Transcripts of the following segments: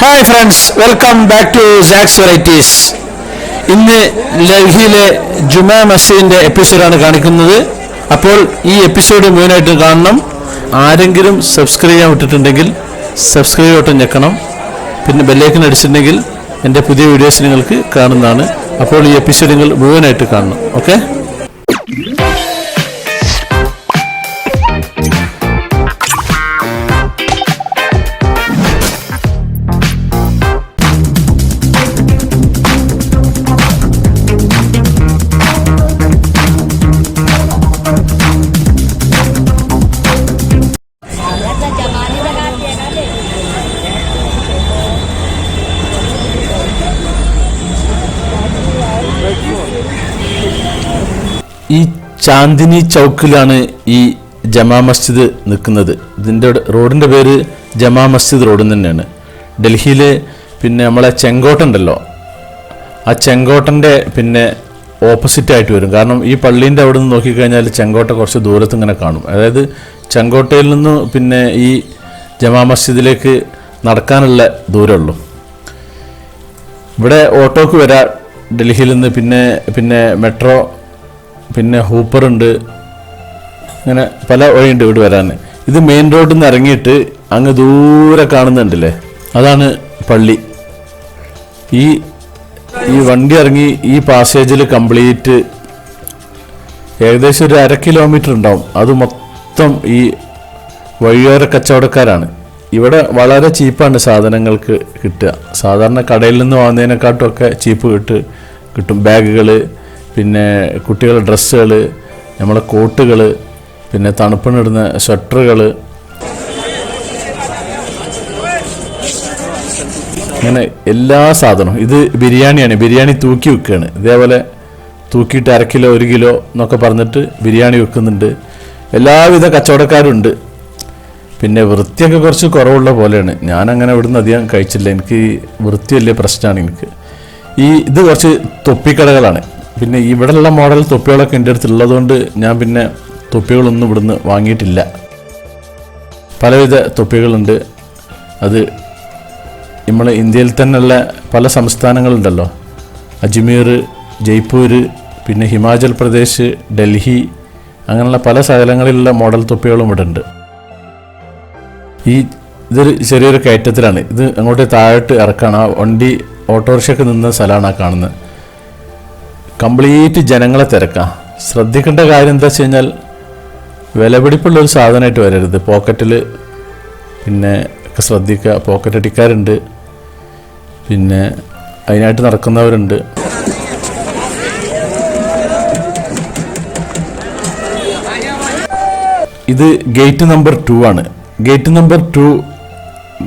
Hi friends welcome back to Saks varieties ഇന്ന് ഡൽഹിയിലെ ജുമാ മസ്ജിദിന്റെ എപ്പിസോഡാണ് കാണിക്കുന്നത്. അപ്പോൾ ഈ എപ്പിസോഡ് മുഴുവനായിട്ട് കാണണം. ആരെങ്കിലും സബ്സ്ക്രൈബ് ചെയ്യാൻ വിട്ടിട്ടുണ്ടെങ്കിൽ സബ്സ്ക്രൈബ് ബട്ടൺ ഞെക്കണം. പിന്നെ ബെല്ലേക്കൻ അടിച്ചിട്ടുണ്ടെങ്കിൽ എന്റെ പുതിയ വീഡിയോസ് നിങ്ങൾക്ക് കാണുന്നതാണ്. അപ്പോൾ ഈ എപ്പിസോഡ് നിങ്ങൾ മുഴുവനായിട്ട് കാണണം. ഓക്കെ ചാന്ദിനി ചൗക്കിലാണ് ഈ ജമാ മസ്ജിദ് നിൽക്കുന്നത്. ഇതിന്റെ റോഡിന്റെ പേര് ജമാ മസ്ജിദ് റോഡ് തന്നെയാണ്. ഡൽഹിയിലെ പിന്നെ നമ്മളെ ചെങ്കോട്ട ഉണ്ടല്ലോ ആ ചെങ്കോട്ടന്റെ പിന്നെ ഓപ്പോസിറ്റ് ആയിട്ട് വരും. കാരണം ഈ പള്ളീന്റെ അവിടെ നിന്ന് നോക്കിക്കഴിഞ്ഞാൽ ചെങ്കോട്ട കുറച്ച് ദൂരത്ത് ഇങ്ങനെ കാണും. അതായത് ചെങ്കോട്ടയിൽ നിന്ന് പിന്നെ ഈ ജമാ മസ്ജിദിലേക്ക് നടക്കാനുള്ള ദൂരമുള്ളൂ ഇവിടെ ഓട്ടോക്ക് വരാം ഡൽഹിയിൽ നിന്ന് പിന്നെ പിന്നെ മെട്രോ പിന്നെ ഹൂപ്പറുണ്ട് അങ്ങനെ പല വഴിയുണ്ട് ഇവിടെ വരാൻ. ഇത് മെയിൻ റോഡിൽ നിന്ന് ഇറങ്ങിയിട്ട് അങ്ങ് ദൂരെ കാണുന്നുണ്ടല്ലേ? അതാണ് പള്ളി. ഈ ഈ വണ്ടി ഇറങ്ങി ഈ പാസേജിൽ കംപ്ലീറ്റ് ഏകദേശം ഒരു അര കിലോമീറ്റർ ഉണ്ടാവും. അത് മൊത്തം ഈ വഴിയോര കച്ചവടക്കാരാണ്. ഇവിടെ വളരെ ചീപ്പാണ് സാധനങ്ങൾക്ക് കിട്ടുക. സാധാരണ കടയിൽ നിന്ന് വാങ്ങുന്നതിനെക്കാട്ടും ഒക്കെ ചീപ്പ് കിട്ട് കിട്ടും. ബാഗുകൾ പിന്നെ കുട്ടികളുടെ ഡ്രസ്സുകൾ നമ്മളെ കോട്ടുകൾ പിന്നെ തണുപ്പിനിടുന്ന സ്വെറ്ററുകൾ അങ്ങനെ എല്ലാ സാധനവും. ഇത് ബിരിയാണിയാണ്. ബിരിയാണി തൂക്കി വെക്കുകയാണ് ഇതേപോലെ തൂക്കിയിട്ട് അര കിലോ ഒരു കിലോ എന്നൊക്കെ പറഞ്ഞിട്ട് ബിരിയാണി വെക്കുന്നുണ്ട്. എല്ലാവിധ കച്ചവടക്കാരുണ്ട്. പിന്നെ വൃത്തിയൊക്കെ കുറച്ച് കുറവുള്ള പോലെയാണ്. ഞാനങ്ങനെ ഇവിടുന്ന് അധികം കഴിച്ചില്ല. എനിക്ക് വൃത്തി വലിയ പ്രശ്നമാണ് എനിക്ക്. ഈ ഇത് കുറച്ച് തൊപ്പിക്കടകളാണ്. പിന്നെ ഇവിടെയുള്ള മോഡൽ തൊപ്പികളൊക്കെ എന്റെ അടുത്തുള്ളതുകൊണ്ട് ഞാൻ പിന്നെ തൊപ്പികളൊന്നും ഇവിടുന്ന് വാങ്ങിയിട്ടില്ല. പലവിധ തൊപ്പികളുണ്ട്. അത് നമ്മൾ ഇന്ത്യയിൽ തന്നെയുള്ള പല സംസ്ഥാനങ്ങളുണ്ടല്ലോ. അജ്മീർ ജയ്പൂർ പിന്നെ ഹിമാചൽ പ്രദേശ് ഡൽഹി അങ്ങനെയുള്ള പല സ്ഥലങ്ങളിലുള്ള മോഡൽ തൊപ്പികളും ഇവിടെ ഉണ്ട് ഈ ഇതൊരു ചെറിയൊരു കയറ്റത്തിലാണ്. ഇത് അങ്ങോട്ട് താഴോട്ട് ഇറക്കാണ്. ആ വണ്ടി ഓട്ടോറിക്ഷയൊക്കെ നിന്ന സ്ഥലമാണ് ആ കാണുന്നത്. കംപ്ലീറ്റ് ജനങ്ങളെ തിരക്കാം. ശ്രദ്ധിക്കേണ്ട കാര്യം എന്താ വെച്ച് കഴിഞ്ഞാൽ വിലപിടിപ്പുള്ള ഒരു സാധനമായിട്ട് വരരുത്. പോക്കറ്റിൽ പിന്നെ ഒക്കെ ശ്രദ്ധിക്കുക. പോക്കറ്റ് അടിക്കാറുണ്ട് പിന്നെ അതിനായിട്ട് നടക്കുന്നവരുണ്ട്. ഇത് ഗേറ്റ് നമ്പർ ടു ആണ്. Gate number two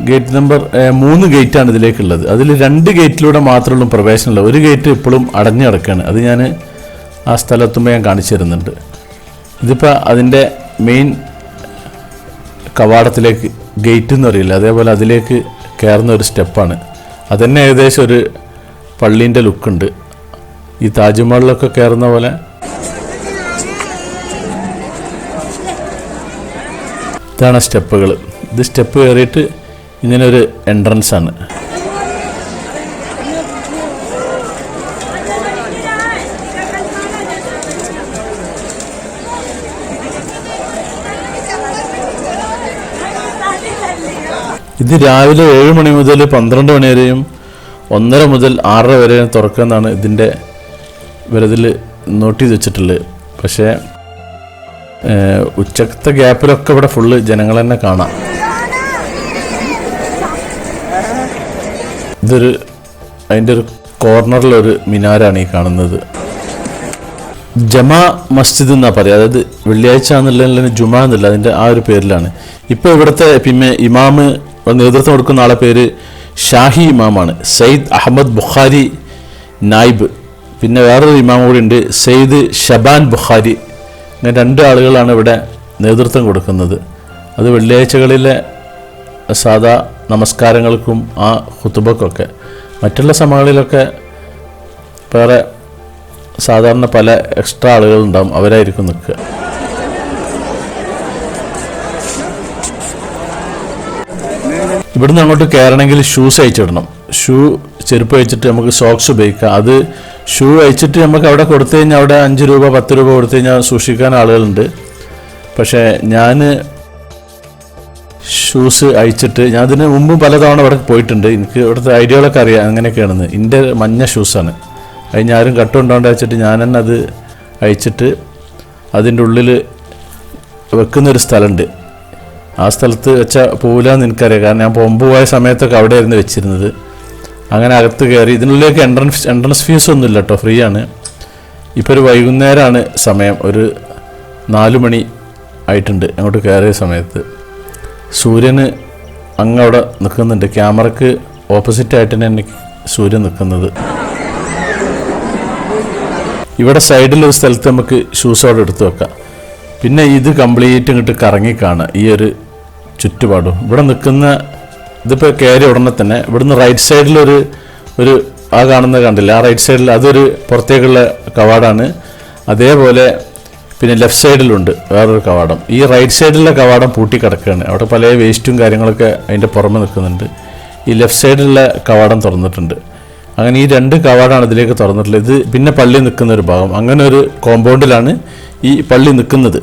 gate number മൂന്ന് ഗേറ്റാണ് ഇതിലേക്കുള്ളത്. അതിൽ രണ്ട് ഗേറ്റിലൂടെ മാത്രമുള്ള പ്രവേശനമുള്ള ഒരു ഗേറ്റ് ഇപ്പോഴും അടഞ്ഞു കിടക്കുകയാണ്. അത് ഞാൻ ആ സ്ഥലത്തുമ്പോൾ ഞാൻ കാണിച്ചു തരുന്നുണ്ട്. ഇതിപ്പോൾ അതിന്റെ മെയിൻ കവാടത്തിലേക്ക് ഗേറ്റ് എന്ന് പറയില്ല അതേപോലെ അതിലേക്ക് കയറുന്ന ഒരു സ്റ്റെപ്പാണ് അതന്നെ ഏകദേശം ഒരു പള്ളീന്റെ ലുക്കുണ്ട് ഈ താജ്മഹലിലൊക്കെ കയറുന്ന പോലെ. ഇതാണ് സ്റ്റെപ്പുകൾ ഇത് സ്റ്റെപ്പ് കയറിയിട്ട് ഇങ്ങനെ ഒരു എൻട്രൻസ് ആണ്. ഇത് രാവിലെ ഏഴ് മണി മുതൽ പന്ത്രണ്ട് മണി വരെയും ഒന്നര മുതൽ ആറര വരെയും തുറക്കുമെന്നാണ് ഇതിന്റെ ഇവരതിൽ നോട്ട് ചെയ്ത് വെച്ചിട്ടുള്ളത്. പക്ഷേ ഉച്ചക്കത്തെ ഗ്യാപ്പിലൊക്കെ ഇവിടെ ഫുള്ള് ജനങ്ങൾ തന്നെ കാണാം. ഇതൊരു അതിന്റെ ഒരു കോർണറിലൊരു മിനാരാണ് ഈ കാണുന്നത്. ജമാ മസ്ജിദ് എന്നാ പറയുക അതായത് വെള്ളിയാഴ്ച എന്നുള്ള ജുമാ എന്നല്ല അതിന്റെ ആ ഒരു പേരിലാണ്. ഇപ്പോൾ ഇവിടുത്തെ പിന്നെ ഇമാമ് നേതൃത്വം കൊടുക്കുന്ന ആളെ പേര് ഷാഹി ഇമാമാണ്. സയ്യിദ് അഹമ്മദ് ബുഖാരി നായിബ്. പിന്നെ വേറൊരു ഇമാം കൂടി ഉണ്ട് സെയ്ദ് ഷബാൻ ബുഖാരി. അങ്ങനെ രണ്ട് ആളുകളാണ് ഇവിടെ നേതൃത്വം കൊടുക്കുന്നത്. അത് വെള്ളിയാഴ്ചകളിലെ സാധാ നമസ്കാരങ്ങൾക്കും ആ ഹുത്തുബക്കൊക്കെ മറ്റുള്ള സമകളിലൊക്കെ വേറെ സാധാരണ പല എക്സ്ട്രാ ആളുകളുണ്ടാവും അവരായിരിക്കും നിൽക്കുക. ഇവിടുന്ന് അങ്ങോട്ട് കയറണമെങ്കിൽ ഷൂസ് അയച്ചിടണം. ഷൂ ചെരുപ്പ് അയച്ചിട്ട് നമുക്ക് സോക്സ് ഉപയോഗിക്കാം. അത് ഷൂ അയച്ചിട്ട് നമുക്ക് അവിടെ കൊടുത്തു കഴിഞ്ഞാൽ അവിടെ അഞ്ച് രൂപ പത്ത് രൂപ കൊടുത്തു കഴിഞ്ഞാൽ സൂക്ഷിക്കാൻ ആളുകളുണ്ട്. പക്ഷേ ഞാൻ ഷൂസ് അഴിച്ചിട്ട് ഞാൻ അതിന് മുമ്പ് പലതവണ അവിടെ പോയിട്ടുണ്ട്. എനിക്ക് ഇവിടുത്തെ ഐഡിയകളൊക്കെ അറിയാം അങ്ങനെയൊക്കെയാണെന്ന്. എന്റെ മഞ്ഞ ഷൂസാണ് അത് ഞാൻ ആരും കട്ടുകൊണ്ടോണ്ട് വെച്ചിട്ട് ഞാൻ തന്നെ അത് അഴിച്ചിട്ട് അതിന്റെ ഉള്ളിൽ വെക്കുന്നൊരു സ്ഥലമുണ്ട് ആ സ്ഥലത്ത് വെച്ചാൽ പോകില്ലെന്ന് എനിക്കറിയാം. കാരണം ഞാൻ മുമ്പ് പോയ സമയത്തൊക്കെ അവിടെ ആയിരുന്നു വെച്ചിരുന്നത്. അങ്ങനെ അകത്ത് കയറി ഇതിനുള്ളിലേക്ക് എൻട്രൻസ് എൻട്രൻസ് ഫീസ് ഒന്നുമില്ല കേട്ടോ ഫ്രീ ആണ്. ഇപ്പോൾ ഒരു വൈകുന്നേരമാണ് സമയം. ഒരു നാല് മണി ആയിട്ടുണ്ട് അങ്ങോട്ട് കയറിയ സമയത്ത്. സൂര്യന് അങ്ങ് അവിടെ നിൽക്കുന്നുണ്ട്. ക്യാമറക്ക് ഓപ്പോസിറ്റ് ആയിട്ട് തന്നെ സൂര്യൻ നിൽക്കുന്നത്. ഇവിടെ സൈഡിൽ ഒരു സ്ഥലത്ത് നമുക്ക് ഷൂസ് അവിടെ എടുത്ത് വെക്കാം. പിന്നെ ഇത് കംപ്ലീറ്റ് ഇങ്ങോട്ട് കറങ്ങി ഈ ഒരു ചുറ്റുപാടും. ഇവിടെ നിൽക്കുന്ന ഇതിപ്പോൾ കയറി ഉടനെ തന്നെ ഇവിടുന്ന് റൈറ്റ് സൈഡിലൊരു ഒരു ആ കാണുന്ന കണ്ടില്ല? ആ റൈറ്റ് സൈഡിൽ അതൊരു പുറത്തേക്കുള്ള കവാടാണ്. അതേപോലെ പിന്നെ ലെഫ്റ്റ് സൈഡിലുണ്ട് വേറൊരു കവാടം. ഈ റൈറ്റ് സൈഡിലെ കവാടം പൂട്ടി കിടക്കുകയാണ് അവിടെ പല വേസ്റ്റും കാര്യങ്ങളൊക്കെ അതിന്റെ പുറമെ നിൽക്കുന്നുണ്ട്. ഈ ലെഫ്റ്റ് സൈഡിലുള്ള കവാടം തുറന്നിട്ടുണ്ട്. അങ്ങനെ ഈ രണ്ട് കവാടാണ് ഇതിലേക്ക് തുറന്നിട്ടുള്ളത്. ഇത് പിന്നെ പള്ളി നിൽക്കുന്ന ഒരു ഭാഗം. അങ്ങനെ ഒരു കോമ്പൗണ്ടിലാണ് ഈ പള്ളി നിൽക്കുന്നത്.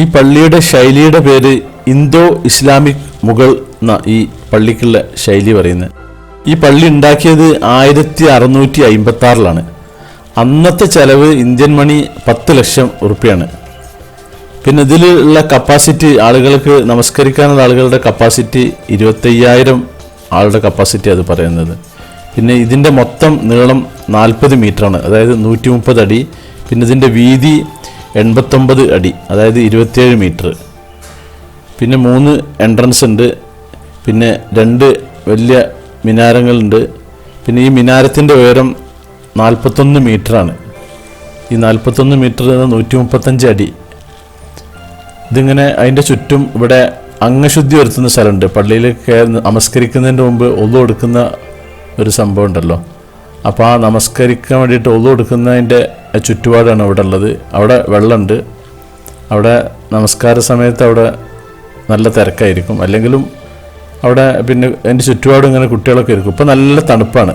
ഈ പള്ളിയുടെ ശൈലിയുടെ പേര് ഇന്തോ ഇസ്ലാമിക് മുഗൾ എന്ന ഈ പള്ളിക്കുള്ള ശൈലി പറയുന്നത്. ഈ പള്ളി ഉണ്ടാക്കിയത് ആയിരത്തി അറുന്നൂറ്റി അയിമ്പത്തി ആറിലാണ് അന്നത്തെ ചെലവ് ഇന്ത്യൻ മണി പത്ത് ലക്ഷം ഉറുപ്പ്യാണ്. പിന്നെ ഇതിലുള്ള കപ്പാസിറ്റി ആളുകൾക്ക് നമസ്കരിക്കാനുള്ള ആളുകളുടെ കപ്പാസിറ്റി ഇരുപത്തയ്യായിരം ആളുടെ കപ്പാസിറ്റി അത് പറയുന്നത്. പിന്നെ ഇതിന്റെ മൊത്തം നീളം നാൽപ്പത് മീറ്ററാണ് അതായത് നൂറ്റി മുപ്പത് അടി. പിന്നെ ഇതിന്റെ വീതി എൺപത്തൊമ്പത് അടി അതായത് ഇരുപത്തിയേഴ് മീറ്റർ. പിന്നെ മൂന്ന് എൻട്രൻസ് ഉണ്ട് പിന്നെ രണ്ട് വലിയ മിനാരങ്ങളുണ്ട്. പിന്നെ ഈ മിനാരത്തിന്റെ ഉയരം നാൽപ്പത്തൊന്ന് മീറ്ററാണ്. ഈ നാൽപ്പത്തൊന്ന് മീറ്റർ നൂറ്റി മുപ്പത്തഞ്ച് അടി. ഇതിങ്ങനെ അതിന്റെ ചുറ്റും ഇവിടെ അംഗശുദ്ധി വരുത്തുന്ന സ്ഥലമുണ്ട്. പള്ളിയിൽ കയറി നമസ്കരിക്കുന്നതിന്റെ മുമ്പ് ഒതു കൊടുക്കുന്ന ഒരു സംഭവം ഉണ്ടല്ലോ. അപ്പോൾ ആ നമസ്കരിക്കാൻ വേണ്ടിയിട്ട് ഒതു കൊടുക്കുന്നതിന്റെ ചുറ്റുപാടാണ് അവിടെ ഉള്ളത്. അവിടെ വെള്ളമുണ്ട്. അവിടെ നമസ്കാര സമയത്ത് അവിടെ നല്ല തിരക്കായിരിക്കും. അല്ലെങ്കിലും അവിടെ പിന്നെ എന്റെ ചുറ്റുപാടും ഇങ്ങനെ കുട്ടികളൊക്കെ ഇരിക്കും. ഇപ്പോൾ നല്ല തണുപ്പാണ്.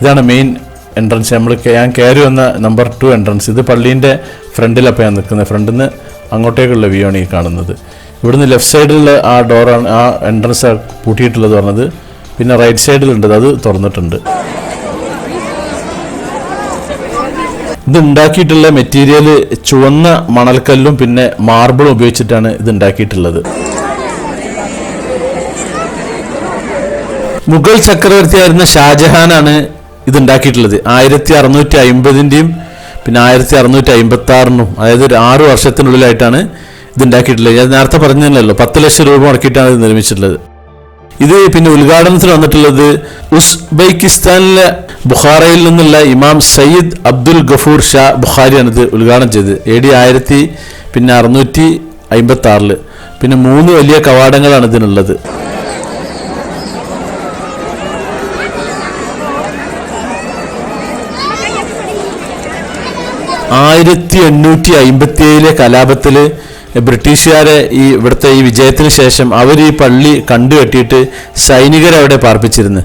ഇതാണ് മെയിൻ എൻട്രൻസ് നമ്മൾ ഞാൻ കയറി വന്ന നമ്പർ ടു എൻട്രൻസ് ഇത് പള്ളീന്റെ ഫ്രണ്ടിലപ്പോൾ ഞാൻ നിൽക്കുന്നത്. ഫ്രണ്ടിൽ നിന്ന് അങ്ങോട്ടേക്കുള്ള വ്യൂ ആണ് ഈ കാണുന്നത്. ഇവിടുന്ന് ലെഫ്റ്റ് സൈഡിലുള്ള ആ ഡോറാണ് ആ എൻട്രൻസ് പൂട്ടിയിട്ടുള്ളത് പറഞ്ഞത്. പിന്നെ റൈറ്റ് സൈഡിലുണ്ട് അത് തുറന്നിട്ടുണ്ട്. ഇത് ഉണ്ടാക്കിയിട്ടുള്ള മെറ്റീരിയൽ ചുവന്ന മണൽക്കല്ലും പിന്നെ മാർബിളും ഉപയോഗിച്ചിട്ടാണ് ഇത് ഉണ്ടാക്കിയിട്ടുള്ളത് മുഗൾ ചക്രവർത്തിയായിരുന്ന ഷാജഹാനാണ് ഇത് ഉണ്ടാക്കിയിട്ടുള്ളത് ആയിരത്തി അറുന്നൂറ്റി അയിമ്പതിന്റെയും പിന്നെ ആയിരത്തി അറുന്നൂറ്റി അമ്പത്തി ആറിനും അതായത് ഒരു ആറു വർഷത്തിനുള്ളിലായിട്ടാണ് ഇത് ഉണ്ടാക്കിയിട്ടുള്ളത് ഞാൻ നേരത്തെ പറഞ്ഞല്ലോ പത്ത് ലക്ഷം രൂപ മുടക്കിയിട്ടാണ് ഇത് നിർമ്മിച്ചിട്ടുള്ളത്. ഇത് പിന്നെ ഉദ്ഘാടനത്തിന് വന്നിട്ടുള്ളത് ഉസ്ബെക്കിസ്ഥാനിലെ ബുഖാറയിൽ നിന്നുള്ള ഇമാം സയ്യിദ് അബ്ദുൽ ഗഫൂർ ഷാ ബുഖാരിയാണ് ഇത് ഉദ്ഘാടനം ചെയ്തത്. എ ഡി ആയിരത്തി പിന്നെ അറുന്നൂറ്റി അമ്പത്തി ആറിൽ പിന്നെ മൂന്ന് വലിയ കവാടങ്ങളാണ് ഇതിനുള്ളത്. ആയിരത്തി എണ്ണൂറ്റി അമ്പത്തി ഏഴിലെ കലാപത്തിൽ ബ്രിട്ടീഷുകാരെ ഈ ഇവിടുത്തെ ഈ വിജയത്തിന് ശേഷം അവർ ഈ പള്ളി കണ്ടുകെട്ടിയിട്ട് സൈനികരെ അവിടെ പാർപ്പിച്ചിരുന്നു.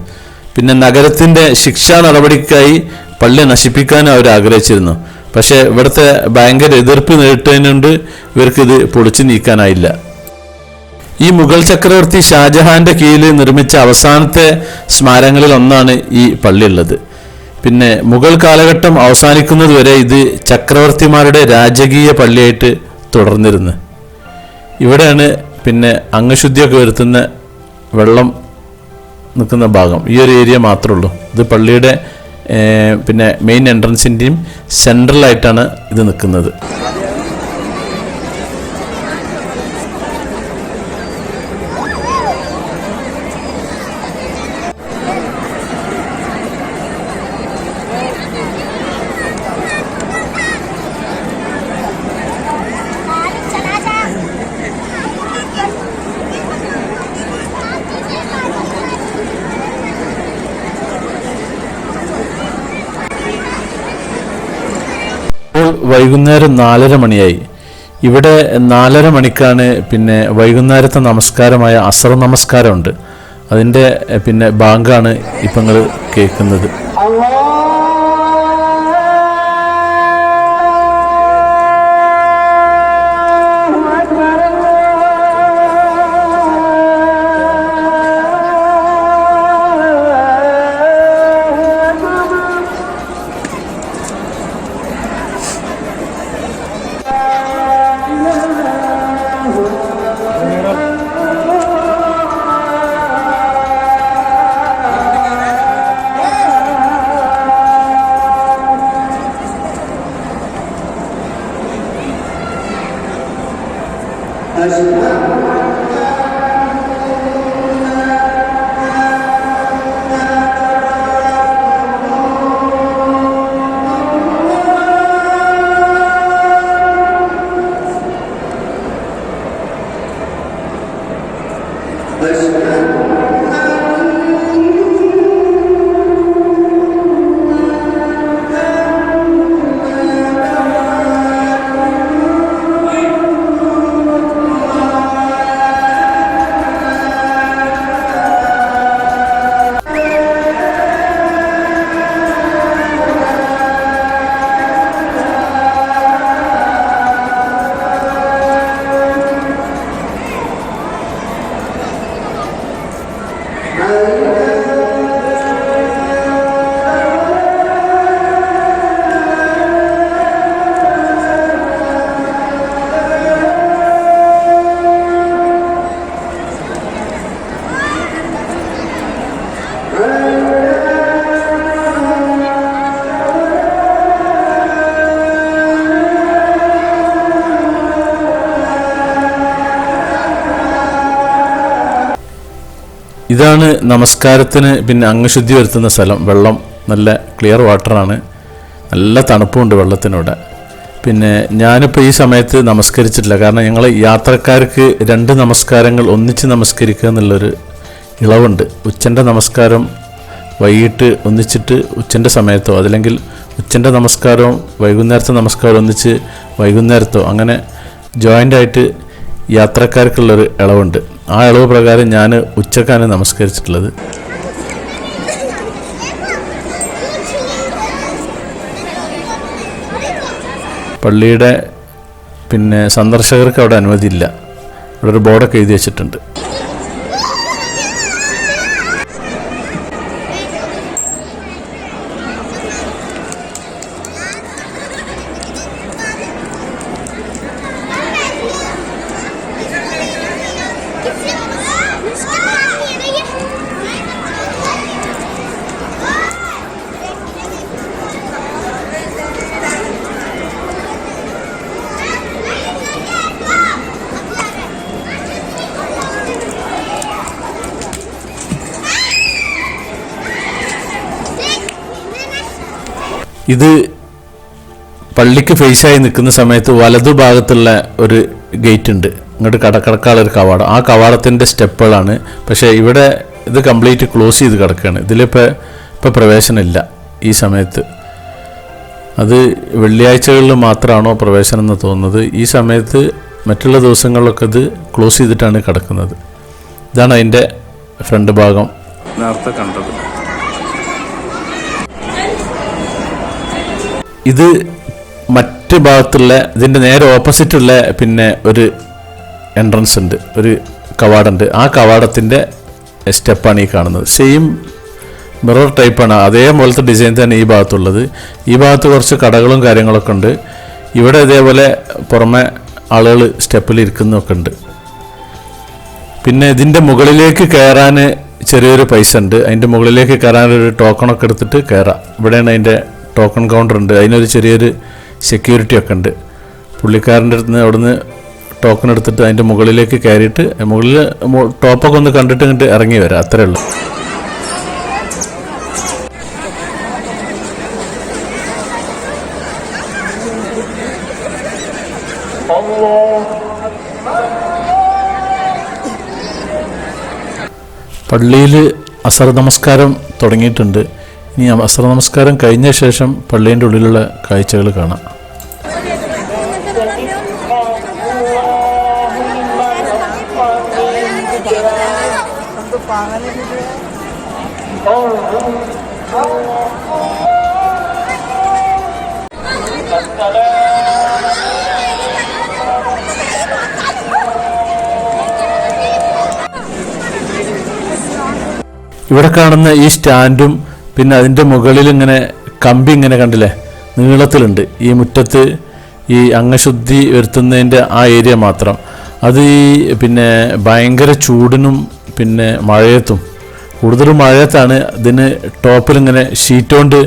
പിന്നെ നഗരത്തിന്റെ ശിക്ഷാ നടപടിക്കായി പള്ളി നശിപ്പിക്കാൻ അവർ ആഗ്രഹിച്ചിരുന്നു. പക്ഷേ ഇവിടുത്തെ ഭയങ്കര എതിർപ്പ് നേരിട്ടതിനുണ്ട് ഇവർക്കിത് പൊളിച്ചു നീക്കാനായില്ല. ഈ മുഗൾ ചക്രവർത്തി ഷാജഹാന്റെ കീഴിൽ നിർമ്മിച്ച അവസാനത്തെ സ്മാരകങ്ങളിൽ ഒന്നാണ് ഈ പള്ളി ഉള്ളത്. പിന്നെ മുഗൾ കാലഘട്ടം അവസാനിക്കുന്നതുവരെ ഇത് ചക്രവർത്തിമാരുടെ രാജകീയ പള്ളിയായിട്ട് തുടർന്നിരുന്നു. ഇവിടെയാണ് പിന്നെ അംഗശുദ്ധിയൊക്കെ വരുത്തുന്ന വെള്ളം നിൽക്കുന്ന ഭാഗം. ഈ ഒരു ഏരിയ മാത്രമേ ഉള്ളൂ. ഇത് പള്ളിയുടെ പിന്നെ മെയിൻ എൻട്രൻസിന്റെയും സെൻട്രലായിട്ടാണ് ഇത് നിൽക്കുന്നത്. വൈകുന്നേരം നാലര മണിയായി. ഇവിടെ നാലര മണിക്കാണ് പിന്നെ വൈകുന്നേരത്തെ നമസ്കാരമായ അസർ നമസ്കാരമുണ്ട്. അതിന്റെ പിന്നെ ബാങ്കാണ് ഇപ്പം നിങ്ങൾ കേൾക്കുന്നത് ഇതാണ് നമസ്കാരത്തിന് പിന്നെ അംഗശുദ്ധി വരുത്തുന്ന സ്ഥലം. വെള്ളം നല്ല ക്ലിയർ വാട്ടറാണ് നല്ല തണുപ്പുണ്ട് വെള്ളത്തിനോടെ പിന്നെ ഞാനിപ്പോൾ ഈ സമയത്ത് നമസ്കരിച്ചിട്ടില്ല. കാരണം ഞങ്ങൾ യാത്രക്കാർക്ക് രണ്ട് നമസ്കാരങ്ങൾ ഒന്നിച്ച് നമസ്കരിക്കുക എന്നുള്ളൊരു ഇളവുണ്ട്. ഉച്ചന്റെ നമസ്കാരം വൈകിട്ട് ഒന്നിച്ചിട്ട് ഉച്ചന്റെ സമയത്തോ അതല്ലെങ്കിൽ ഉച്ചന്റെ നമസ്കാരവും വൈകുന്നേരത്തെ നമസ്കാരം ഒന്നിച്ച് വൈകുന്നേരത്തോ അങ്ങനെ ജോയിന്റായിട്ട് യാത്രക്കാർക്കുള്ളൊരു ഇളവുണ്ട്. ആ ഇളവ് പ്രകാരം ഞാൻ ഉച്ചക്കാണ് നമസ്കരിച്ചിട്ടുള്ളത്. പള്ളിയുടെ പിന്നെ സന്ദർശകർക്ക് അവിടെ അനുമതിയില്ല ഇവിടെ ഒരു ബോർഡൊക്കെ എഴുതി വെച്ചിട്ടുണ്ട്. ഇത് പള്ളിക്ക് ഫേസായി നിൽക്കുന്ന സമയത്ത് വലതുഭാഗത്തുള്ള ഒരു ഗേറ്റ് ഉണ്ട്. ഇങ്ങോട്ട് കടക്കടക്കാനുള്ള ഒരു കവാടം. ആ കവാടത്തിന്റെ സ്റ്റെപ്പുകളാണ്. പക്ഷേ ഇവിടെ ഇത് കംപ്ലീറ്റ് ക്ലോസ് ചെയ്ത് കിടക്കുകയാണ്. ഇതിലിപ്പോൾ ഇപ്പോൾ പ്രവേശനമില്ല ഈ സമയത്ത്. അത് വെള്ളിയാഴ്ചകളിൽ മാത്രമാണോ പ്രവേശനം എന്ന് തോന്നുന്നത്. ഈ സമയത്ത് മറ്റുള്ള ദിവസങ്ങളിലൊക്കെ ഇത് ക്ലോസ് ചെയ്തിട്ടാണ് കിടക്കുന്നത്. ഇതാണ് അതിന്റെ ഫ്രണ്ട് ഭാഗം. നേരത്തെ കണ്ടത്. ഇത് മറ്റ് ഭാഗത്തുള്ള ഇതിന്റെ നേരെ ഓപ്പോസിറ്റുള്ള പിന്നെ ഒരു എൻട്രൻസ് ഉണ്ട് ഒരു കവാടമുണ്ട് ആ കവാടത്തിന്റെ സ്റ്റെപ്പാണ് ഈ കാണുന്നത്. സെയിം മിറർ ടൈപ്പാണ് അതേപോലത്തെ ഡിസൈൻ തന്നെ ഈ ഭാഗത്തുള്ളത്. ഈ ഭാഗത്ത് കുറച്ച് കടകളും കാര്യങ്ങളൊക്കെ ഉണ്ട്. ഇവിടെ ഇതേപോലെ പുറമെ ആളുകൾ സ്റ്റെപ്പിൽ ഇരിക്കുന്നൊക്കെ ഉണ്ട്. പിന്നെ ഇതിന്റെ മുകളിലേക്ക് കയറാൻ ചെറിയൊരു പൈസ ഉണ്ട്. അതിന്റെ മുകളിലേക്ക് കയറാൻ ഒരു ടോക്കണൊക്കെ എടുത്തിട്ട് കയറാം ഇവിടെയാണ് അതിന്റെ ടോക്കൺ കൗണ്ടർ ഉണ്ട്. അതിനൊരു ചെറിയൊരു സെക്യൂരിറ്റി ഒക്കെ ഉണ്ട്. പുള്ളിക്കാരന്റെ അടുത്ത് നിന്ന് അവിടുന്ന് ടോക്കൺ എടുത്തിട്ട് അതിന്റെ മുകളിലേക്ക് കയറിയിട്ട് മുകളിൽ ടോപ്പൊക്കെ ഒന്ന് കണ്ടിട്ട് ഇങ്ങോട്ട് ഇറങ്ങി വരാം. അത്രേ ഉള്ളൂ. പള്ളിയിൽ അസർ നമസ്കാരം തുടങ്ങിയിട്ടുണ്ട്. ഇനി അസ്ത്ര നമസ്കാരം കഴിഞ്ഞ ശേഷം പള്ളീന്റെ ഉള്ളിലുള്ള കാഴ്ചകൾ കാണാം. ഇവിടെ കാണുന്ന ഈ സ്റ്റാൻഡും പിന്നെ അതിന്റെ മുകളിൽ ഇങ്ങനെ കമ്പി ഇങ്ങനെ കണ്ടില്ലേ? നീളത്തിലുണ്ട്. ഈ മുറ്റത്ത് ഈ അംഗശുദ്ധി വരുത്തുന്നതിന്റെ ആ ഏരിയ മാത്രം. അത് ഈ പിന്നെ ഭയങ്കര ചൂടിനും പിന്നെ മഴയത്തും. കൂടുതലും മഴയത്താണ് ഇതിന് ടോപ്പിൽ ഇങ്ങനെ ഷീറ്റ് കൊണ്ട്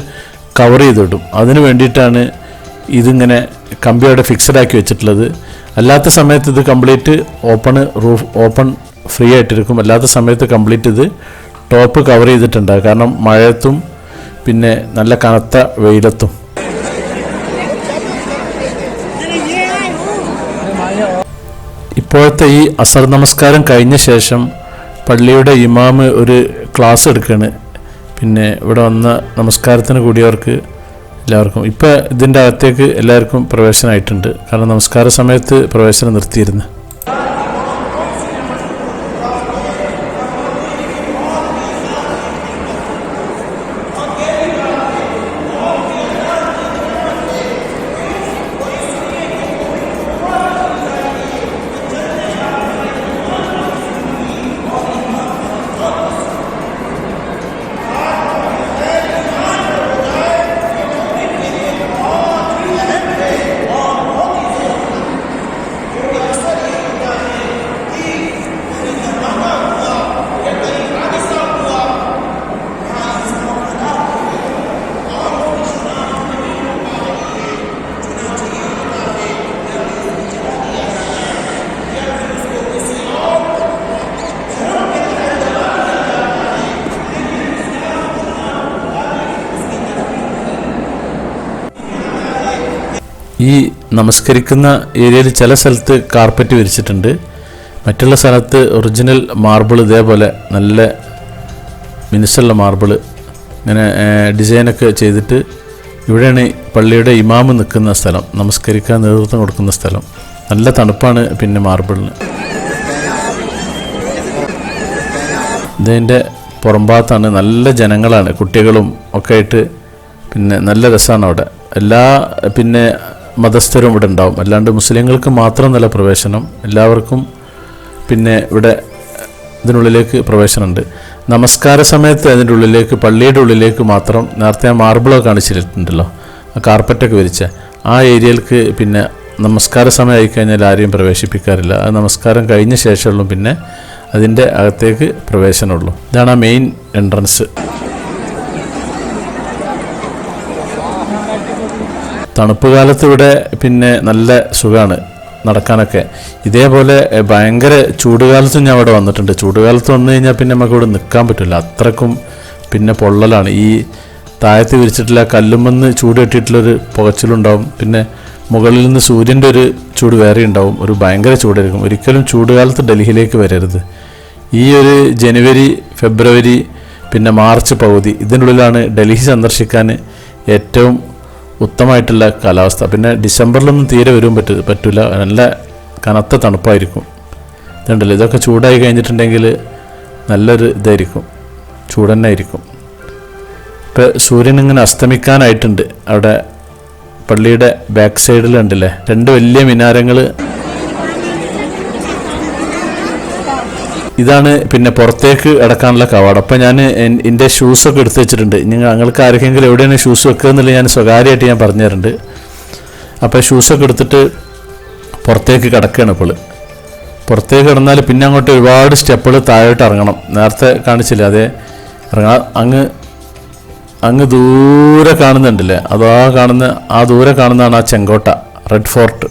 കവർ ചെയ്തിടും. അതിന് വേണ്ടിയിട്ടാണ് ഇതിങ്ങനെ കമ്പി അവിടെ ഫിക്സഡ് ആക്കി വെച്ചിട്ടുള്ളത്. അല്ലാത്ത സമയത്ത് ഇത് complete open roof open free ആയിട്ടിരിക്കും. അല്ലാത്ത സമയത്ത് കംപ്ലീറ്റ് ഇത് ടോപ്പ് കവർ ചെയ്തിട്ടുണ്ട്. കാരണം മഴയത്തും പിന്നെ നല്ല കനത്ത വെയിലത്തും. ഇപ്പോഴത്തെ ഈ അസർ നമസ്കാരം കഴിഞ്ഞ ശേഷം പള്ളിയുടെ ഇമാമ് ഒരു ക്ലാസ് എടുക്കുകയാണ് പിന്നെ ഇവിടെ വന്ന നമസ്കാരത്തിന് കൂടിയവർക്ക് എല്ലാവർക്കും. ഇപ്പം ഇതിന്റെ അകത്തേക്ക് എല്ലാവർക്കും പ്രവേശനമായിട്ടുണ്ട്. കാരണം നമസ്കാര സമയത്ത് പ്രവേശനം നിർത്തിയിരുന്നു. നമസ്കരിക്കുന്ന ഏരിയയിൽ ചില സ്ഥലത്ത് കാർപ്പറ്റ് വിരിച്ചിട്ടുണ്ട്. മറ്റുള്ള സ്ഥലത്ത് ഒറിജിനൽ മാർബിൾ ഇതേപോലെ നല്ല മിനുസുള്ള മാർബിൾ ഇങ്ങനെ ഡിസൈനൊക്കെ ചെയ്തിട്ട് ഇവിടെയാണ് പള്ളിയുടെ ഇമാമ് നിൽക്കുന്ന സ്ഥലം. നമസ്കരിക്കാൻ നേതൃത്വം കൊടുക്കുന്ന സ്ഥലം. നല്ല തണുപ്പാണ് പിന്നെ മാർബിളിന് ഇതിന്റെ പുറംഭാഗത്താണ് നല്ല ജനങ്ങളാണ്. കുട്ടികളും ഒക്കെ ആയിട്ട് പിന്നെ നല്ല രസമാണ് അവിടെ. എല്ലാ പിന്നെ മതസ്ഥരും ഇവിടെ ഉണ്ടാവും. അല്ലാണ്ട് മുസ്ലിങ്ങൾക്ക് മാത്രം നല്ല പ്രവേശനം എല്ലാവർക്കും പിന്നെ ഇവിടെ ഇതിനുള്ളിലേക്ക് പ്രവേശനമുണ്ട്. നമസ്കാര സമയത്ത് അതിന്റെ ഉള്ളിലേക്ക് പള്ളിയുടെ ഉള്ളിലേക്ക് മാത്രം നേരത്തെ മാർബിളൊക്കെ കാണിച്ചിട്ടുണ്ടല്ലോ കാർപ്പറ്റൊക്കെ വിരിച്ച ആ ഏരിയയിലേക്ക് പിന്നെ നമസ്കാര സമയം ആയിക്കഴിഞ്ഞാൽ ആരെയും പ്രവേശിപ്പിക്കാറില്ല. ആ നമസ്കാരം കഴിഞ്ഞ ശേഷമുള്ളൂ പിന്നെ അതിന്റെ അകത്തേക്ക് പ്രവേശനമുള്ളൂ. ഇതാണ് ആ മെയിൻ എൻട്രൻസ് തണുപ്പ് കാലത്ത് ഇവിടെ പിന്നെ നല്ല സുഖമാണ് നടക്കാനൊക്കെ. ഇതേപോലെ ഭയങ്കര ചൂടുകാലത്തും ഞാൻ അവിടെ വന്നിട്ടുണ്ട്. ചൂടുകാലത്ത് വന്നു കഴിഞ്ഞാൽ പിന്നെ നമുക്ക് ഇവിടെ നിൽക്കാൻ പറ്റില്ല. അത്രക്കും പിന്നെ പൊള്ളലാണ്. ഈ താഴത്ത് വിരിച്ചിട്ടുള്ള കല്ലുമെന്ന് ചൂട് കെട്ടിയിട്ടുള്ളൊരു പുകച്ചിലുണ്ടാവും. പിന്നെ മുകളിൽ നിന്ന് സൂര്യന്റെ ഒരു ചൂട് വേറെ ഉണ്ടാവും. ഒരു ഭയങ്കര ചൂടായിരിക്കും. ഒരിക്കലും ചൂടുകാലത്ത് ഡൽഹിയിലേക്ക് വരരുത്. ഈ ഒരു ജനുവരി ഫെബ്രുവരി പിന്നെ മാർച്ച് പകുതി ഇതിനുള്ളിലാണ് ഡൽഹി സന്ദർശിക്കാൻ ഏറ്റവും ഉത്തമമായിട്ടുള്ള കാലാവസ്ഥ. പിന്നെ ഡിസംബറിലൊന്നും തീരെ വരും പറ്റ പറ്റില്ല നല്ല കനത്ത തണുപ്പായിരിക്കും. ഇതുണ്ടല്ലോ ഇതൊക്കെ ചൂടായി കഴിഞ്ഞിട്ടുണ്ടെങ്കിൽ നല്ലൊരു ഇതായിരിക്കും. ചൂട് തന്നെ ആയിരിക്കും ഇപ്പോൾ സൂര്യൻ ഇങ്ങനെ അസ്തമിക്കാനായിട്ടുണ്ട്. അവിടെ പള്ളിയുടെ ബാക്ക് സൈഡിൽ ഉണ്ടല്ലേ രണ്ട് വലിയ മിനാരങ്ങൾ ഇതാണ് പിന്നെ പുറത്തേക്ക് ഇടക്കാനുള്ള കവാടം. അപ്പം ഞാൻ എന്റെ ഷൂസൊക്കെ എടുത്ത് വെച്ചിട്ടുണ്ട്. നിങ്ങൾ നിങ്ങൾക്ക് ആർക്കെങ്കിലും എവിടെയാണ് ഷൂസ് വെക്കുക എന്നുള്ളത് ഞാൻ സ്വകാര്യമായിട്ട് ഞാൻ പറഞ്ഞു തരുന്നുണ്ട് അപ്പോൾ ഷൂസൊക്കെ എടുത്തിട്ട് പുറത്തേക്ക് കിടക്കുകയാണ് ഇപ്പോൾ പുറത്തേക്ക് കിടന്നാൽ പിന്നെ അങ്ങോട്ട് ഒരുപാട് സ്റ്റെപ്പുകൾ താഴോട്ട് ഇറങ്ങണം. നേരത്തെ കാണിച്ചില്ല അതെ. ഇറങ്ങാ അങ്ങ് അങ്ങ് ദൂരെ കാണുന്നുണ്ടല്ലേ? അതാ കാണുന്ന ആ ദൂരെ കാണുന്നതാണ് ആ ചെങ്കോട്ട റെഡ് ഫോർട്ട്.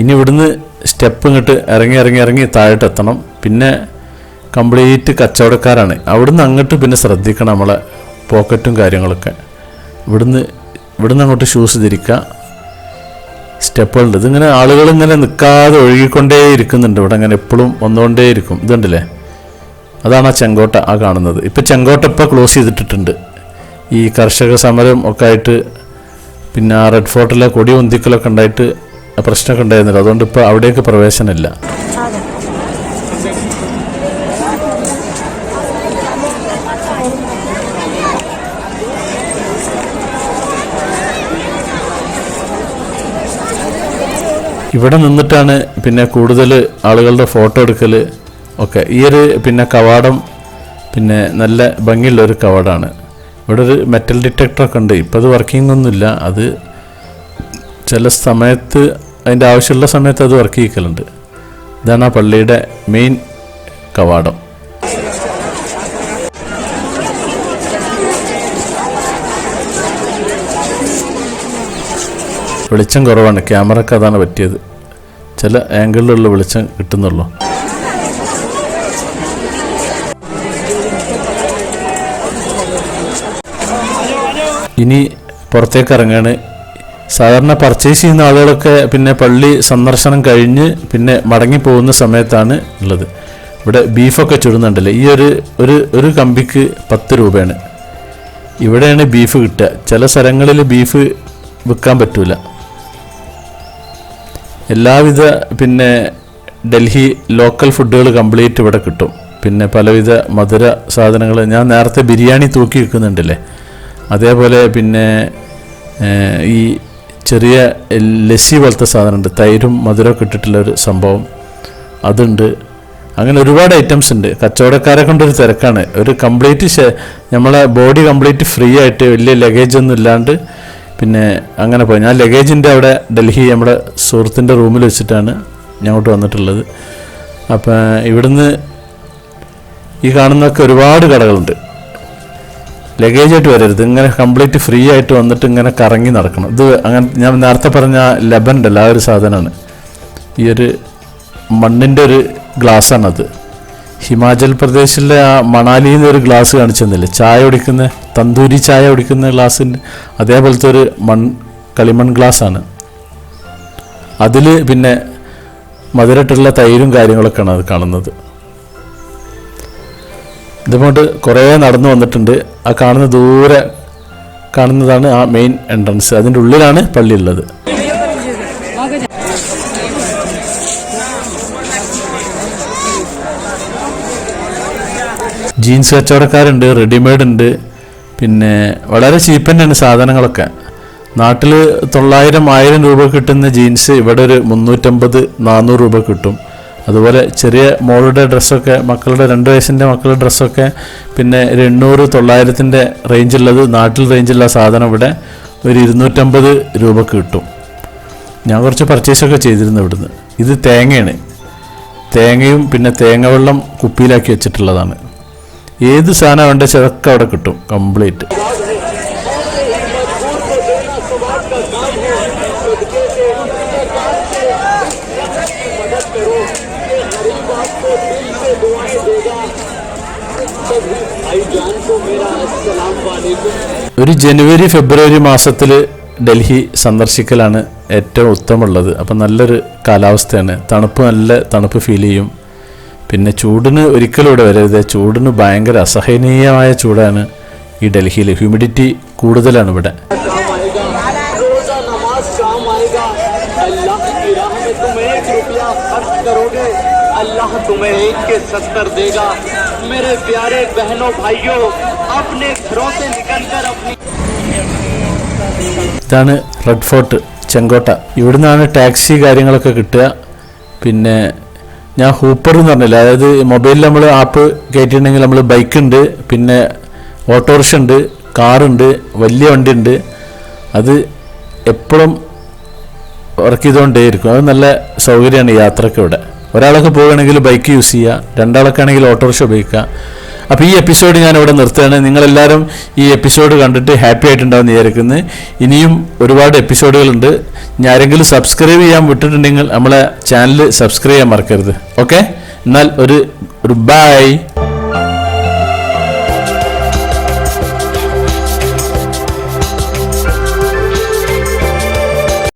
ഇനി ഇവിടുന്ന് സ്റ്റെപ്പ് ഇങ്ങോട്ട് ഇറങ്ങി ഇറങ്ങി ഇറങ്ങി താഴോട്ട് എത്തണം. പിന്നെ കംപ്ലീറ്റ് കച്ചവടക്കാരാണ്. അവിടുന്ന് അങ്ങോട്ട് പിന്നെ ശ്രദ്ധിക്കണം നമ്മളെ പോക്കറ്റും കാര്യങ്ങളൊക്കെ. ഇവിടുന്ന് ഇവിടുന്ന് അങ്ങോട്ട് ഷൂസ് ധരിക്കുക സ്റ്റെപ്പുകളുണ്ട് ഇതിങ്ങനെ ആളുകൾ ഇങ്ങനെ നിൽക്കാതെ ഒഴുകിക്കൊണ്ടേ ഇരിക്കുന്നുണ്ട്. ഇവിടെ അങ്ങനെ എപ്പോഴും വന്നുകൊണ്ടേ ഇരിക്കും. ഇതുണ്ടല്ലേ? അതാണ് ആ ചെങ്കോട്ട ആ കാണുന്നത്. ഇപ്പം ചെങ്കോട്ട ഇപ്പോൾ ക്ലോസ് ചെയ്തിട്ടിട്ടുണ്ട്. ഈ കർഷക സമരം ഒക്കെ ആയിട്ട് പിന്നെ ആ റെഡ് ഫോർട്ടിലെ കൊടി ഒന്തിക്കലൊക്കെ ഉണ്ടായിട്ട് പ്രശ്നമൊക്കെ ഉണ്ടായിരുന്നില്ല. അതുകൊണ്ട് ഇപ്പോൾ അവിടേക്ക് പ്രവേശനമില്ല. ഇവിടെ നിന്നിട്ടാണ് പിന്നെ കൂടുതൽ ആളുകളുടെ ഫോട്ടോ എടുക്കൽ ഒക്കെ. ഈ ഒരു പിന്നെ കവാടം പിന്നെ നല്ല ഭംഗിയുള്ള ഒരു കവാടമാണ് ഇവിടെ ഒരു മെറ്റൽ ഡിറ്റക്ടറൊക്കെ ഉണ്ട്. ഇപ്പോൾ അത് വർക്കിംഗ് ഒന്നുമില്ല. അത് ചില സമയത്ത് അതിന്റെ ആവശ്യമുള്ള സമയത്ത് അത് വർക്ക് ചെയ്യിക്കലുണ്ട്. ഇതാണ് ആ പള്ളിയുടെ മെയിൻ കവാടം. വെളിച്ചം കുറവാണ്. ക്യാമറക്ക് അതാണ് പറ്റിയത്. ചില ആംഗിളിലുള്ള വെളിച്ചം കിട്ടുന്നുള്ളൂ. ഇനി പുറത്തേക്ക് ഇറങ്ങാണ്. സാധാരണ പർച്ചേസ് ചെയ്യുന്ന ആളുകളൊക്കെ പിന്നെ പള്ളി സന്ദർശനം കഴിഞ്ഞ് പിന്നെ മടങ്ങി പോകുന്ന സമയത്താണ് ഉള്ളത്. ഇവിടെ ബീഫൊക്കെ ചുടുന്നുണ്ടല്ലേ? ഈ ഒരു ഒരു ഒരു കമ്പിക്ക് പത്ത് രൂപയാണ്. ഇവിടെയാണ് ബീഫ് കിട്ടുക. ചില സ്ഥലങ്ങളിൽ ബീഫ് വിൽക്കാൻ പറ്റൂല. എല്ലാവിധ പിന്നെ ഡൽഹി ലോക്കൽ ഫുഡുകൾ കംപ്ലീറ്റ് ഇവിടെ കിട്ടും. പിന്നെ പലവിധ മധുര സാധനങ്ങൾ ഞാൻ നേരത്തെ ബിരിയാണി തൂക്കി വെക്കുന്നുണ്ടല്ലേ? അതേപോലെ പിന്നെ ഈ ചെറിയ ലസ്സി പോലത്തെ സാധനമുണ്ട്. തൈരും മധുരമൊക്കെ ഇട്ടിട്ടുള്ള ഒരു സംഭവം അതുണ്ട്. അങ്ങനെ ഒരുപാട് ഐറ്റംസ് ഉണ്ട്. കച്ചവടക്കാരെ കൊണ്ടൊരു തിരക്കാണ്. ഒരു കംപ്ലീറ്റ് നമ്മളെ ബോഡി കംപ്ലീറ്റ് ഫ്രീ ആയിട്ട് വലിയ ലഗേജ് ഒന്നും ഇല്ലാണ്ട് പിന്നെ അങ്ങനെ പോയി. ഞാൻ ലഗേജിന്റെ അവിടെ ഡൽഹി നമ്മുടെ സുഹൃത്തിന്റെ റൂമിൽ വെച്ചിട്ടാണ് ഞങ്ങോട്ട് വന്നിട്ടുള്ളത്. അപ്പം ഇവിടുന്ന് ഈ കാണുന്നൊക്കെ ഒരുപാട് കടകളുണ്ട്. ലഗേജായിട്ട് വരരുത്. ഇങ്ങനെ കംപ്ലീറ്റ് ഫ്രീ ആയിട്ട് വന്നിട്ട് ഇങ്ങനെ കറങ്ങി നടക്കണം. ഇത് അങ്ങനെ ഞാൻ നേരത്തെ പറഞ്ഞ ലെബൻ ഉണ്ടല്ലോ ആ ഒരു സാധനമാണ്. ഈ ഒരു മണ്ണിന്റെ ഒരു ഗ്ലാസ്സാണത് ഹിമാചൽ പ്രദേശിലെ ആ മണാലിയിൽ നിന്ന് ഒരു ഗ്ലാസ് കാണിച്ചു തന്നില്ലേ ചായ കുടിക്കുന്ന തന്തൂരി ചായ കുടിക്കുന്ന ഗ്ലാസ്സിന്റെ അതേപോലത്തെ ഒരു മൺ കളിമൺ ഗ്ലാസ്സാണ്. അതിൽ പിന്നെ മധുരട്ടുള്ള തൈരും കാര്യങ്ങളൊക്കെയാണ് അത് കാണുന്നത്. ഇതുകൊണ്ട് കുറേ നടന്നു വന്നിട്ടുണ്ട്. ആ കാണുന്ന ദൂരെ കാണുന്നതാണ് ആ മെയിൻ എൻട്രൻസ്. അതിന്റെ ഉള്ളിലാണ് പള്ളി ഉള്ളത്. ജീൻസ് കച്ചവടക്കാരുണ്ട് റെഡിമെയ്ഡ് ഉണ്ട് പിന്നെ വളരെ ചീപ്പ് തന്നെയാണ് സാധനങ്ങളൊക്കെ. നാട്ടിൽ തൊള്ളായിരം ആയിരം രൂപ കിട്ടുന്ന ജീൻസ് ഇവിടെ ഒരു മുന്നൂറ്റമ്പത് നാനൂറ് രൂപ കിട്ടും. അതുപോലെ ചെറിയ മോളുടെ ഡ്രസ്സൊക്കെ മക്കളുടെ രണ്ട് വയസ്സിന്റെ മക്കളുടെ ഡ്രസ്സൊക്കെ പിന്നെ ഒരു എണ്ണൂറ് തൊള്ളായിരത്തിന്റെ റേഞ്ചുള്ളത് നാട്ടിൽ റേഞ്ചുള്ള സാധനം ഇവിടെ ഒരു ഇരുന്നൂറ്റമ്പത് രൂപക്ക് കിട്ടും. ഞാൻ കുറച്ച് പർച്ചേസൊക്കെ ചെയ്തിരുന്നു ഇവിടുന്ന്. ഇത് തേങ്ങയാണ്. തേങ്ങയും പിന്നെ തേങ്ങ വെള്ളം കുപ്പിയിലാക്കി വെച്ചിട്ടുള്ളതാണ്. ഏത് സാധനം വേണ്ട അതൊക്കെ അവിടെ കിട്ടും കംപ്ലീറ്റ് ഒരു ജനുവരി ഫെബ്രുവരി മാസത്തിൽ ഡൽഹി സന്ദർശിക്കലാണ് ഏറ്റവും ഉത്തമമുള്ളത്. അപ്പം നല്ലൊരു കാലാവസ്ഥയാണ്. തണുപ്പ് നല്ല തണുപ്പ് ഫീൽ ചെയ്യും. പിന്നെ ചൂടിന് ഒരിക്കലും ഇവിടെ വരരുത് ചൂടിന് ഭയങ്കര അസഹനീയമായ ചൂടാണ് ഈ ഡൽഹിയിൽ ഹ്യൂമിഡിറ്റി കൂടുതലാണ് ഇവിടെ काम आएगा रोजा नमाज काम आएगा अल्लाह की राह में तुम एक रुपया खर्च करोगे अल्लाह तुम्हें एक के सत्तर देगा मेरे प्यारे बहनों भाइयों अपने घरों से निकलकर अपनी ഇതാണ് റെഡ് ഫോർട്ട് ചെങ്കോട്ട ഇവിടുന്നാണ് ടാക്സി കാര്യങ്ങളൊക്കെ കിട്ടുക പിന്നെ ഞാൻ ഹൂപ്പർ എന്ന് പറഞ്ഞില്ല? അതായത് മൊബൈലിൽ നമ്മൾ ആപ്പ് കയറ്റിയിട്ടുണ്ടെങ്കിൽ നമ്മൾ ബൈക്ക് ഉണ്ട് പിന്നെ ഓട്ടോറിക്ഷ ഉണ്ട് കാറുണ്ട് വലിയ വണ്ടി ഉണ്ട്. അത് എപ്പോഴും വർക്ക് ചെയ്തുകൊണ്ടേയിരിക്കും അത് നല്ല സൗകര്യമാണ് യാത്രയ്ക്ക് ഇവിടെ. ഒരാളൊക്കെ പോവുകയാണെങ്കിൽ ബൈക്ക് യൂസ് ചെയ്യുക രണ്ടാളൊക്കെ ആണെങ്കിൽ ഓട്ടോറിക്ഷ ഉപയോഗിക്കുക. അപ്പോൾ ഈ എപ്പിസോഡ് ഞാൻ ഇവിടെ നിർത്തുകയാണ്. നിങ്ങളെല്ലാവരും ഈ എപ്പിസോഡ് കണ്ടിട്ട് ഹാപ്പി ആയിട്ടുണ്ടാവും വിചാരിക്കുന്നത് ഇനിയും ഒരുപാട് എപ്പിസോഡുകളുണ്ട് ഞാൻ ആരെങ്കിലും സബ്സ്ക്രൈബ് ചെയ്യാൻ വിട്ടിട്ടുണ്ടെങ്കിൽ നമ്മളെ ചാനൽ സബ്സ്ക്രൈബ് ചെയ്യാൻ മറക്കരുത്. ഓക്കെ എന്നാൽ ഒരു ഒരു ബൈ